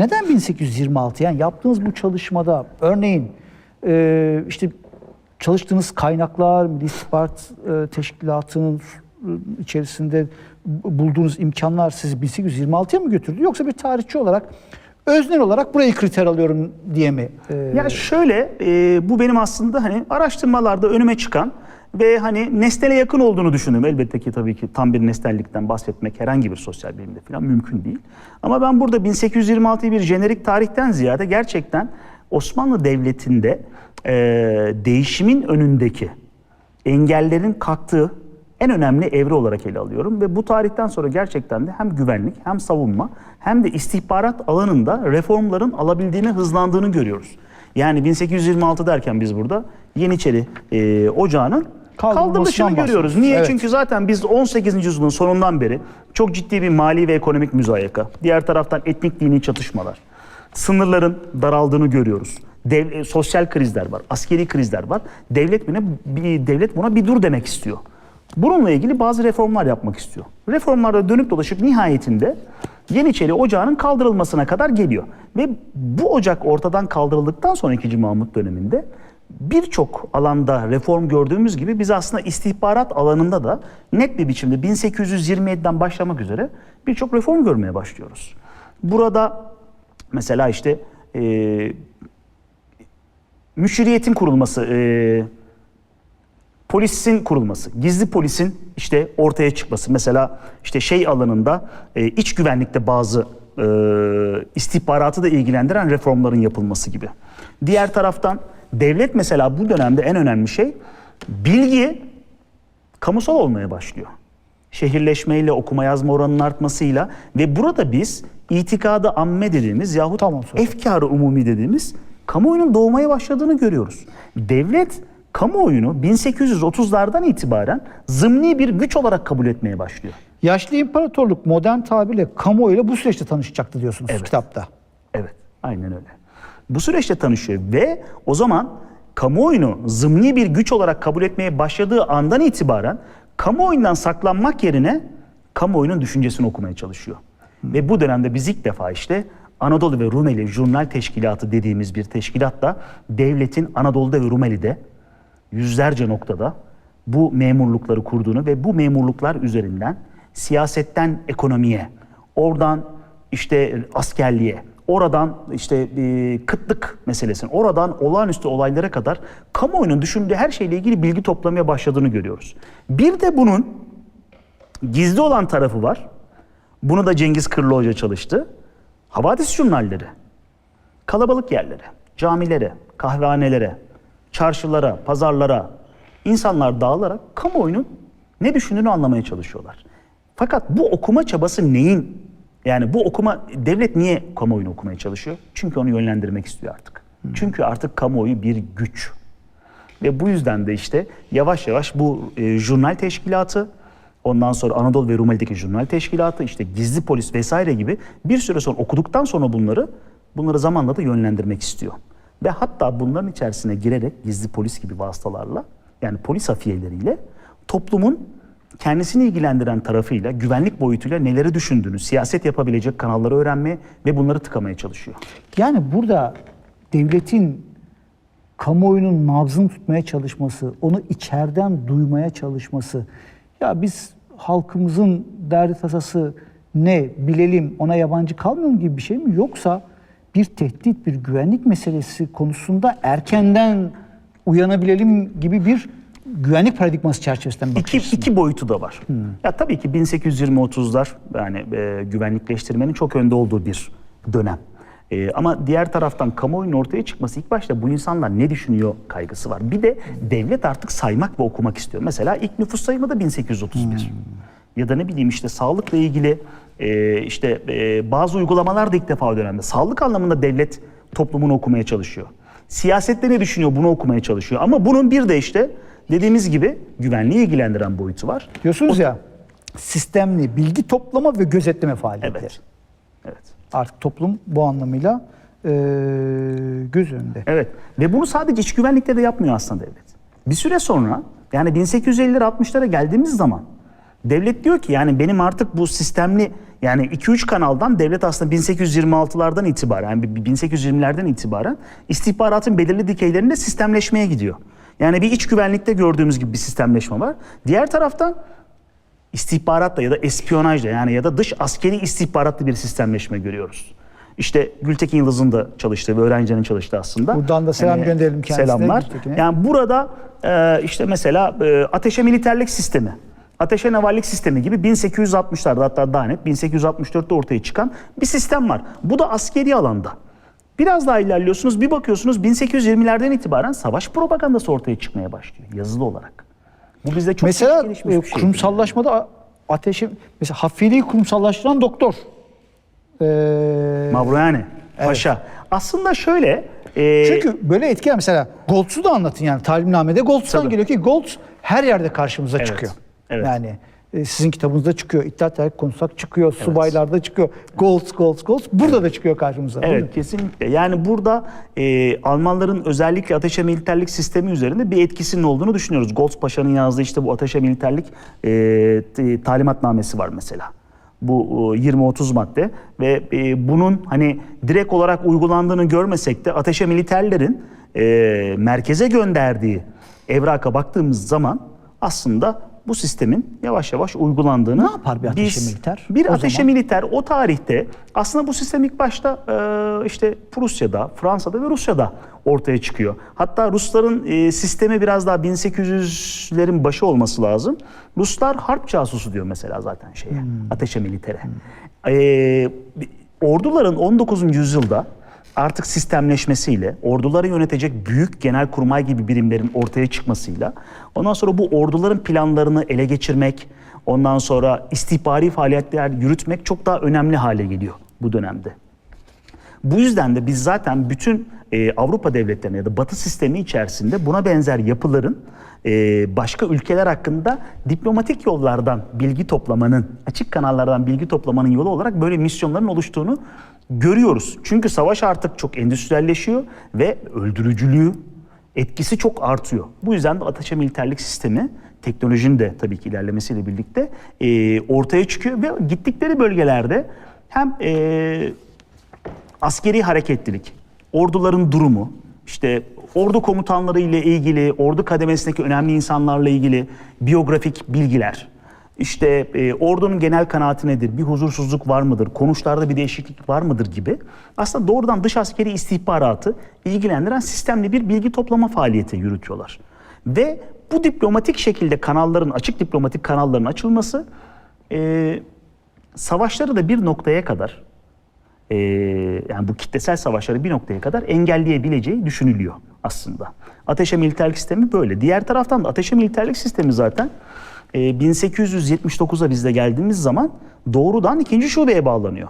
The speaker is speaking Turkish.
neden 1826? Yani yaptığınız bu çalışmada örneğin e, işte çalıştığınız kaynaklar, Milli İstihbarat e, Teşkilatı'nın e, içerisinde bu- bulduğunuz imkanlar sizi 1826'ya mı götürdü? Yoksa bir tarihçi olarak öznel olarak burayı kriter alıyorum diye mi? e, Ya şöyle, e, bu benim aslında hani araştırmalarda önüme çıkan ve hani nesnele yakın olduğunu düşündüm. Elbette ki tabii ki tam bir nesnellikten bahsetmek herhangi bir sosyal bilimde falan mümkün değil. Ama ben burada 1826'yı bir jenerik tarihten ziyade gerçekten Osmanlı Devleti'nde e, değişimin önündeki engellerin kalktığı en önemli evre olarak ele alıyorum ve bu tarihten sonra gerçekten de hem güvenlik hem savunma hem de istihbarat alanında reformların alabildiğini hızlandığını görüyoruz. Yani 1826 derken biz burada Yeniçeri e, Ocağı'nın kaldırılışını görüyoruz. Niye? Evet. Çünkü zaten biz 18. yüzyılın sonundan beri çok ciddi bir mali ve ekonomik müzayaka, diğer taraftan etnik dini çatışmalar, sınırların daraldığını görüyoruz. Dev, e, sosyal krizler var, askeri krizler var. Devlet buna, bir, devlet buna bir dur demek istiyor. Bununla ilgili bazı reformlar yapmak istiyor. Reformlarda dönüp dolaşıp nihayetinde Yeniçeri Ocağı'nın kaldırılmasına kadar geliyor. Ve bu ocak ortadan kaldırıldıktan sonra 2. Mahmut döneminde birçok alanda reform gördüğümüz gibi biz aslında istihbarat alanında da net bir biçimde 1827'den başlamak üzere birçok reform görmeye başlıyoruz. Burada mesela işte e, müşriyetin kurulması, e, polisin kurulması, gizli polisin işte ortaya çıkması. Mesela işte şey alanında e, iç güvenlikte bazı e, istihbaratı da ilgilendiren reformların yapılması gibi. Diğer taraftan devlet mesela bu dönemde en önemli şey bilgi kamusal olmaya başlıyor. Şehirleşmeyle, okuma yazma oranının artmasıyla ve burada biz itikadı amme dediğimiz yahut Tamam, efkarı umumi dediğimiz kamuoyunun doğmaya başladığını görüyoruz. Devlet kamuoyunu 1830'lardan itibaren zımni bir güç olarak kabul etmeye başlıyor. Yaşlı imparatorluk modern tabirle kamuoyuyla bu süreçte tanışacaktı diyorsunuz Evet. kitapta. Evet, aynen öyle. Bu süreçte tanışıyor ve o zaman kamuoyunu zımni bir güç olarak kabul etmeye başladığı andan itibaren kamuoyundan saklanmak yerine kamuoyunun düşüncesini okumaya çalışıyor. Ve bu dönemde biz ilk defa işte Anadolu ve Rumeli Jurnal Teşkilatı dediğimiz bir teşkilatla devletin Anadolu'da ve Rumeli'de yüzlerce noktada bu memurlukları kurduğunu ve bu memurluklar üzerinden siyasetten ekonomiye, oradan işte askerliğe, oradan işte e, kıtlık meselesine, oradan olağanüstü olaylara kadar kamuoyunun düşündüğü her şeyle ilgili bilgi toplamaya başladığını görüyoruz. Bir de bunun gizli olan tarafı var. Bunu da Cengiz Kırlı Hoca çalıştı. Havadis jurnalleri kalabalık yerlere, camilere, kahvehanelere, çarşılara, pazarlara insanlar dağılarak kamuoyunun ne düşündüğünü anlamaya çalışıyorlar. Fakat bu okuma çabası neyin? Yani bu okuma devlet niye kamuoyunu okumaya çalışıyor? Çünkü onu yönlendirmek istiyor artık. Çünkü artık kamuoyu bir güç. Ve bu yüzden de işte yavaş yavaş bu e, jurnal teşkilatı, ondan sonra Anadolu ve Rumeli'deki jurnal teşkilatı, işte gizli polis vesaire gibi bir süre sonra okuduktan sonra bunları bunları zamanla da yönlendirmek istiyor. Ve hatta bunların içerisine girerek gizli polis gibi vasıtalarla yani polis hafiyeleriyle toplumun kendisini ilgilendiren tarafıyla, güvenlik boyutuyla neleri düşündüğünü, siyaset yapabilecek kanalları öğrenmeye ve bunları tıkamaya çalışıyor. Yani burada devletin kamuoyunun nabzını tutmaya çalışması, onu içeriden duymaya çalışması. Ya biz halkımızın derdi tasası ne bilelim ona yabancı kalmayalım gibi bir şey mi? Yoksa bir tehdit, bir güvenlik meselesi konusunda erkenden uyanabilelim gibi bir güvenlik paradigması çerçevesinden İki, bakıyorsun. iki boyutu da var. Ya tabii ki 1820-30'lar yani e, güvenlikleştirmenin çok önde olduğu bir dönem. E, ama diğer taraftan kamuoyunun ortaya çıkması ilk başta bu insanlar ne düşünüyor kaygısı var. Bir de devlet artık saymak ve okumak istiyor. Mesela ilk nüfus sayımı da 1831. Ya da ne bileyim işte sağlıkla ilgili e, işte e, bazı uygulamalar da ilk defa o dönemde. Sağlık anlamında devlet toplumunu okumaya çalışıyor. Siyasette ne düşünüyor bunu okumaya çalışıyor. Ama bunun bir de işte dediğimiz gibi güvenliği ilgilendiren boyutu var. Diyorsunuz ya sistemli bilgi toplama ve gözetleme faaliyetleri. Evet. Evet. Artık toplum bu anlamıyla eee göz önünde. Evet. Ve bunu sadece iç güvenlikte de yapmıyor aslında devlet. Bir süre sonra yani 1850'lere 60'lara geldiğimiz zaman Devlet diyor ki yani benim artık bu sistemli yani 2-3 kanaldan devlet aslında 1826'lardan itibaren yani 1820'lerden itibaren istihbaratın belirli dikeylerinde sistemleşmeye gidiyor. Yani bir iç güvenlikte gördüğümüz gibi bir sistemleşme var. Diğer taraftan istihbaratla ya da espiyonajla yani ya da dış askeri istihbaratlı bir sistemleşme görüyoruz. İşte Gültekin Yıldız'ın da çalıştığı ve öğrencilerin çalıştığı aslında. Buradan da selam gönderelim kendisine, Selamlar. Gültekin'e. Yani burada e, işte mesela e, ateşe militerlik sistemi, ateşe navallik sistemi gibi 1860'larda hatta daha net 1864'te ortaya çıkan bir sistem var. Bu da askeri alanda. Biraz daha ilerliyorsunuz bir bakıyorsunuz 1820'lerden itibaren savaş propagandası ortaya çıkmaya başlıyor yazılı olarak. Bu bizde çok Mesela gelişmiş e, bir şey. kurumsallaşmada a- ateşi mesela hafiliği kurumsallaştıran doktor. Ee, Mavroyane, Paşa. Aslında şöyle e, çünkü böyle etkiler mesela Goltz'u da anlatın yani talimnamede Goltz'tan geliyor ki Goltz her yerde karşımıza Evet, çıkıyor. evet. Yani e, sizin kitabınızda çıkıyor, İttihat Terakki konuşsak çıkıyor, subaylarda çıkıyor. Goltz, Goltz, Goltz burada da çıkıyor karşımıza. Evet kesinlikle. Yani burada e, Almanların özellikle ateşe militerlik sistemi üzerinde bir etkisinin olduğunu düşünüyoruz. Goltz Paşa'nın yazdığı işte bu ateşe militerlik e, talimatnamesi var mesela. Bu e, 20-30 madde ve e, bunun hani direkt olarak uygulandığını görmesek de ateşe militerlerin e, merkeze gönderdiği evraka baktığımız zaman aslında bu sistemin yavaş yavaş uygulandığını Ne yapar bir ateşe biz- militer Bir o ateşe zaman? militer o tarihte aslında bu sistem ilk başta e, işte Prusya'da, Fransa'da ve Rusya'da ortaya çıkıyor. Hatta Rusların e, sistemi biraz daha 1800'lerin başı olması lazım. Ruslar harp casusu diyor mesela zaten şeye, Hmm. ateşe militere. E, orduların 19. yüzyılda artık sistemleşmesiyle, orduları yönetecek büyük genelkurmay gibi birimlerin ortaya çıkmasıyla, ondan sonra bu orduların planlarını ele geçirmek, ondan sonra istihbari faaliyetler yürütmek çok daha önemli hale geliyor bu dönemde. Bu yüzden de biz zaten bütün e, Avrupa devletlerine ya da Batı sistemi içerisinde buna benzer yapıların e, başka ülkeler hakkında diplomatik yollardan bilgi toplamanın, açık kanallardan bilgi toplamanın yolu olarak böyle misyonların oluştuğunu görüyoruz. Çünkü savaş artık çok endüstriyelleşiyor ve öldürücülüğü, etkisi çok artıyor. Bu yüzden de ateşe militerlik sistemi teknolojinin de tabii ki ilerlemesiyle birlikte e, ortaya çıkıyor ve gittikleri bölgelerde hem e, askeri hareketlilik, orduların durumu, işte ordu komutanları ile ilgili, ordu kademesindeki önemli insanlarla ilgili biyografik bilgiler, işte e, ordunun genel kanaati nedir, bir huzursuzluk var mıdır, konuşlarda bir değişiklik var mıdır gibi. Aslında doğrudan dış askeri istihbaratı ilgilendiren sistemli bir bilgi toplama faaliyeti yürütüyorlar. Ve bu diplomatik şekilde kanalların, açık diplomatik kanalların açılması e, savaşları da bir noktaya kadar e, yani bu kitlesel savaşları bir noktaya kadar engelleyebileceği düşünülüyor aslında. Ateşe militerlik sistemi böyle. Diğer taraftan da ateşe militerlik sistemi zaten e, 1879'a bizde geldiğimiz zaman doğrudan ikinci şubeye bağlanıyor.